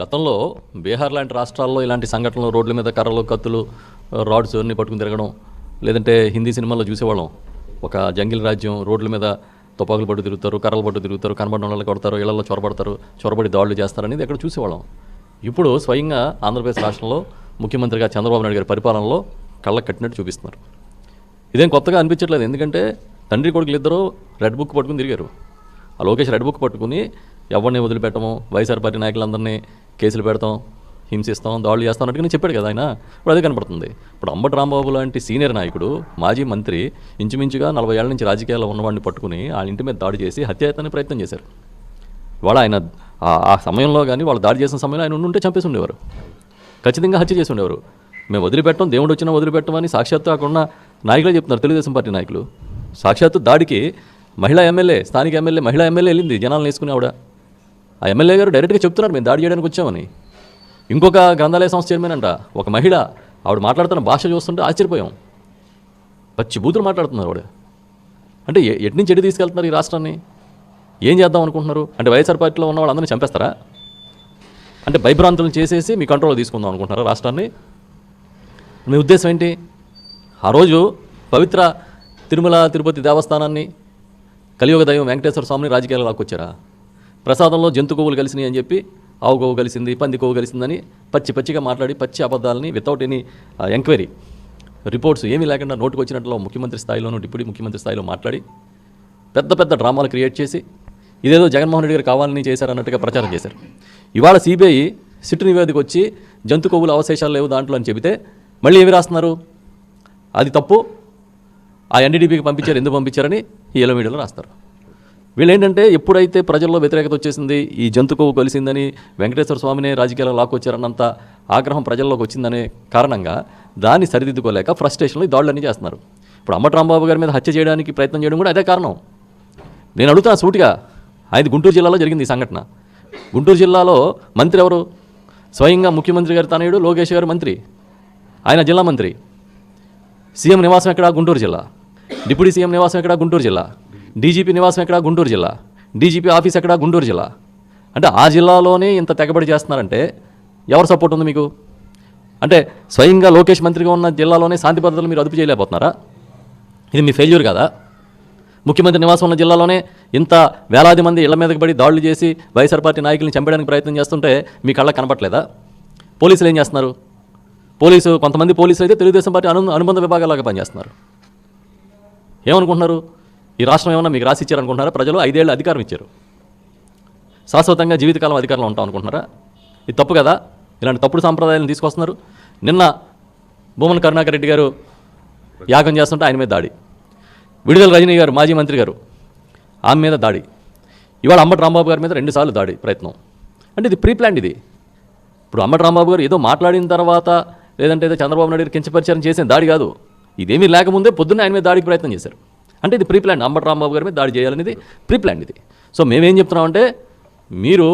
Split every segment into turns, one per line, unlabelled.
గతంలో బీహార్ లాంటి రాష్ట్రాల్లో ఇలాంటి సంఘటనలు రోడ్ల మీద కర్రలు కత్తులు రాడ్స్ అన్ని పట్టుకుని తిరగడం లేదంటే హిందీ సినిమాల్లో చూసేవాళ్ళం. ఒక జంగిల్ రాజ్యం రోడ్ల మీద తుపాకులు పట్టు తిరుగుతారు కర్రలు పట్టు తిరుగుతారు కనబడిన వాళ్ళకి కొడతారు ఇళ్ళలో చొరబడతారు చొరబడి దాడులు చేస్తారనేది అక్కడ చూసేవాళ్ళం. ఇప్పుడు స్వయంగా ఆంధ్రప్రదేశ్ రాష్ట్రంలో ముఖ్యమంత్రిగా చంద్రబాబు నాయుడు గారి పరిపాలనలో కళ్ళకు కట్టినట్టు చూపిస్తున్నారు. ఇదేం కొత్తగా అనిపించట్లేదు. ఎందుకంటే తండ్రి కొడుకులు ఇద్దరు రెడ్ బుక్ పట్టుకుని తిరిగారు. ఆ లోకేష్ రెడ్ బుక్ పట్టుకుని ఎవరిని వదిలిపెట్టము? వైఎస్ఆర్ పార్టీ నాయకులందరినీ కేసులు పెడతాం హింసిస్తాం దాడులు చేస్తాం అన్నట్టుగా చెప్పాడు కదా ఆయన. ఇప్పుడు అదే కనపడుతుంది. ఇప్పుడు అంబటి రాంబాబు లాంటి సీనియర్ నాయకుడు మాజీ మంత్రి ఇంచుమించుగా నలభై ఏళ్ళ నుంచి రాజకీయాల్లో ఉన్నవాడిని పట్టుకుని వాళ్ళ ఇంటి మీద దాడి చేసి హత్యాయత్నానికి ప్రయత్నం చేశారు. వాళ్ళ ఆయన ఆ- సమయంలో కానీ వాళ్ళు దాడి చేసిన సమయంలో ఆయన ఉంటే చంపేసి ఉండేవారు. ఖచ్చితంగా హత్య చేసి ఉండేవారు. మేము వదిలిపెట్టం దేవుడు వచ్చినా వదిలిపెట్టమని సాక్షాత్తు కాకుండా నాయకులే చెప్తున్నారు తెలుగుదేశం పార్టీ నాయకులు. సాక్షాత్తు దాడికి మహిళా ఎమ్మెల్యే స్థానిక ఎమ్మెల్యే మహిళా ఎమ్మెల్యే వెళ్ళింది జనాలను వేసుకుని ఆవిడ. ఆ ఎమ్మెల్యే గారు డైరెక్ట్గా చెప్తున్నారు మేము దాడి చేయడానికి వచ్చామని. ఇంకొక గ్రంథాలయ సంస్థ చైర్మన్ అంట ఒక మహిళ ఆవిడ మాట్లాడుతున్న భాష చూస్తుంటే ఆశ్చర్యపోయాం. పచ్చి బూతులు మాట్లాడుతున్నారు ఆవిడ. అంటే ఎటు నుంచి ఎటు తీసుకెళ్తున్నారు ఈ రాష్ట్రాన్ని? ఏం చేద్దాం అనుకుంటున్నారు? అంటే వైఎస్ఆర్ పార్టీలో ఉన్న వాళ్ళందరినీ చంపేస్తారా? అంటే భయభ్రాంతులను చేసేసి మీ కంట్రోల్ తీసుకుందాం అనుకుంటున్నారా రాష్ట్రాన్ని? మీ ఉద్దేశం ఏంటి? ఆ రోజు పవిత్ర తిరుమల తిరుపతి దేవస్థానాన్ని కలియుగ దైవం వెంకటేశ్వర స్వామిని రాజకీయాలు లాక్కొచ్చారా? ప్రసాదంలో జంతు కొవ్వులు కలిసినాయి అని చెప్పి ఆవు కొవ్వు కలిసింది పంది కొవ్వు కలిసిందని పచ్చి పచ్చిగా మాట్లాడి పచ్చి అబద్ధాలని వితౌట్ ఎనీ ఎంక్వైరీ రిపోర్ట్స్ ఏమీ లేకుండా నోటుకు వచ్చినట్లో ముఖ్యమంత్రి స్థాయిలోనూ డిప్యూటీ ముఖ్యమంత్రి స్థాయిలో మాట్లాడి పెద్ద పెద్ద డ్రామాలు క్రియేట్ చేసి ఇదేదో జగన్మోహన్ రెడ్డి గారు కావాలని చేశారన్నట్టుగా ప్రచారం చేశారు. ఇవాళ సిబిఐ సిట్టు నివేదిక వచ్చి జంతు కొవ్వుల అవశేషాలు లేవు దాంట్లో అని చెబితే మళ్ళీ ఏమి రాస్తున్నారు? అది తప్పు. ఆ ఎన్డీడీపీకి పంపించారు ఎందుకు పంపించారని ఈ ఎల్లో మీడియాలో రాస్తారు. వీళ్ళు ఏంటంటే ఎప్పుడైతే ప్రజల్లో వ్యతిరేకత వచ్చేసింది ఈ జంతు కొవ్వు కలిసిందని వెంకటేశ్వర స్వామినే రాజకీయాల్లో లాక్కొచ్చారన్నంత ఆగ్రహం ప్రజల్లోకి వచ్చిందనే కారణంగా దాన్ని సరిదిద్దుకోలేక ఫ్రస్ట్రేషన్లో ఈ దాడులన్నీ చేస్తున్నారు. ఇప్పుడు అమ్మటి రాంబాబు గారి మీద హత్య చేయడానికి ప్రయత్నం చేయడం కూడా అదే కారణం. నేను అడుగుతాను సూటిగా ఆయన గుంటూరు జిల్లాలో జరిగింది ఈ సంఘటన. గుంటూరు జిల్లాలో మంత్రి ఎవరు? స్వయంగా ముఖ్యమంత్రి గారి తనయుడు లోకేష్ గారు మంత్రి. ఆయన జిల్లా మంత్రి. సీఎం నివాసం ఎక్కడ? గుంటూరు జిల్లా. డిప్యూటీ సీఎం నివాసం ఎక్కడ? గుంటూరు జిల్లా. డీజీపీ నివాసం ఎక్కడ? గుంటూరు జిల్లా. డీజీపీ ఆఫీస్ ఎక్కడ? గుంటూరు జిల్లా. అంటే ఆ జిల్లాలోనే ఇంత తెగబడి చేస్తున్నారంటే ఎవరు సపోర్ట్ ఉంది మీకు? అంటే స్వయంగా లోకేష్ మంత్రిగా ఉన్న జిల్లాలోనే శాంతి భద్రతలు మీరు అదుపు చేయలేకపోతున్నారా? ఇది మీ ఫెయిల్యూర్ కదా? ముఖ్యమంత్రి నివాసం ఉన్న జిల్లాలోనే ఇంత వేలాది మంది ఇళ్ళ మీదకి పడి దాడులు చేసి వైఎస్ఆర్ పార్టీ నాయకుల్ని చంపడానికి ప్రయత్నం చేస్తుంటే మీ కళ్ళ కనపట్లేదా పోలీసులు ఏం చేస్తున్నారు? పోలీసు కొంతమంది పోలీసులు అయితే తెలుగుదేశం పార్టీ అను అనుబంధ విభాగాలాగా పనిచేస్తున్నారు. ఏమనుకుంటున్నారు? ఈ రాష్ట్రం ఏమన్నా మీకు రాసి ఇచ్చారనుకుంటున్నారా? ప్రజలు ఐదేళ్ళు అధికారం ఇచ్చారు. శాశ్వతంగా జీవితకాలం అధికారంలో ఉంటాం అనుకుంటున్నారా? ఇది తప్పు కదా? ఇలాంటి తప్పుడు సాంప్రదాయాలను తీసుకొస్తున్నారు. నిన్న భూమన్ కరుణాకర్ రెడ్డి గారు యాగం చేస్తుంటే ఆయన మీద దాడి. విడుదల రజనీ గారు మాజీ మంత్రి గారు ఆమె మీద దాడి. ఇవాళ అమ్మటి రాంబాబు గారి మీద రెండుసార్లు దాడి ప్రయత్నం. అంటే ఇది ప్రీ ప్లాన్ ఇది. ఇప్పుడు అమ్మటి రాంబాబు గారు ఏదో మాట్లాడిన తర్వాత లేదంటే ఏదో చంద్రబాబు నాయుడు గారు కించపరిచారం చేసిన దాడి కాదు. ఇదేమీ లేకముందే పొద్దున్న ఆయన మీద దాడికి ప్రయత్నం చేశారు. అంటే ఇది ప్రీప్లాన్. అంబర్ అంబటి రాంబాబు గారి మీద దాడి చేయాలనేది ప్రీప్లాన్ ఇది. సో మేమేం చెప్తున్నామంటే మీరు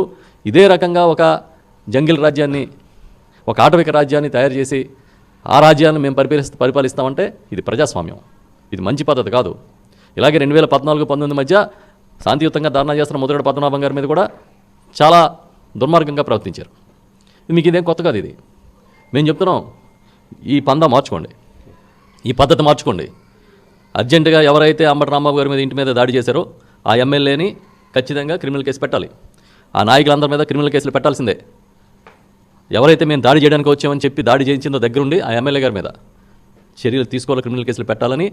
ఇదే రకంగా ఒక జంగిల్ రాజ్యాన్ని ఒక ఆటవిక రాజ్యాన్ని తయారు చేసి ఆ రాజ్యాన్ని మేము పరిపాలిస్త పరిపాలిస్తామంటే ఇది ప్రజాస్వామ్యం. ఇది మంచి పద్ధతి కాదు. ఇలాగే రెండు వేల పద్నాలుగు పంతొమ్మిది మధ్య శాంతియుతంగా ధర్నా చేస్తున్న ముదిరెడ్డి పద్మనాభం గారి మీద కూడా చాలా దుర్మార్గంగా ప్రవర్తించారు. మీకు ఇదేం కొత్త కాదు ఇది. మేము చెప్తున్నాం ఈ పందా మార్చుకోండి. ఈ పద్ధతి మార్చుకోండి. అర్జెంటుగా ఎవరైతే అంబటి రాంబాబు గారి మీద ఇంటి మీద దాడి చేశారో ఆ ఎమ్మెల్యేని ఖచ్చితంగా క్రిమినల్ కేసు పెట్టాలి. ఆ నాయకులందరి మీద క్రిమినల్ కేసులు పెట్టాల్సిందే. ఎవరైతే మేము దాడి చేయడానికి వచ్చామని చెప్పి దాడి చేయించిందో దగ్గరుండి ఆ ఎమ్మెల్యే గారి మీద చర్యలు తీసుకోవాలి క్రిమినల్ కేసులు పెట్టాలని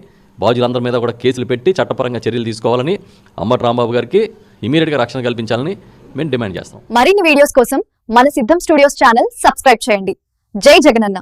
బాధ్యులందరి మీద కూడా కేసులు పెట్టి చట్టపరంగా చర్యలు తీసుకోవాలని అంబటి రాంబాబు గారికి ఇమీడియట్గా రక్షణ కల్పించాలని మేము డిమాండ్ చేస్తాం
మరిన్ని వీడియోస్ కోసం మన సిద్ధం స్టూడియోస్ ఛానల్ సబ్స్క్రైబ్ చేయండి. జై జగనన్న.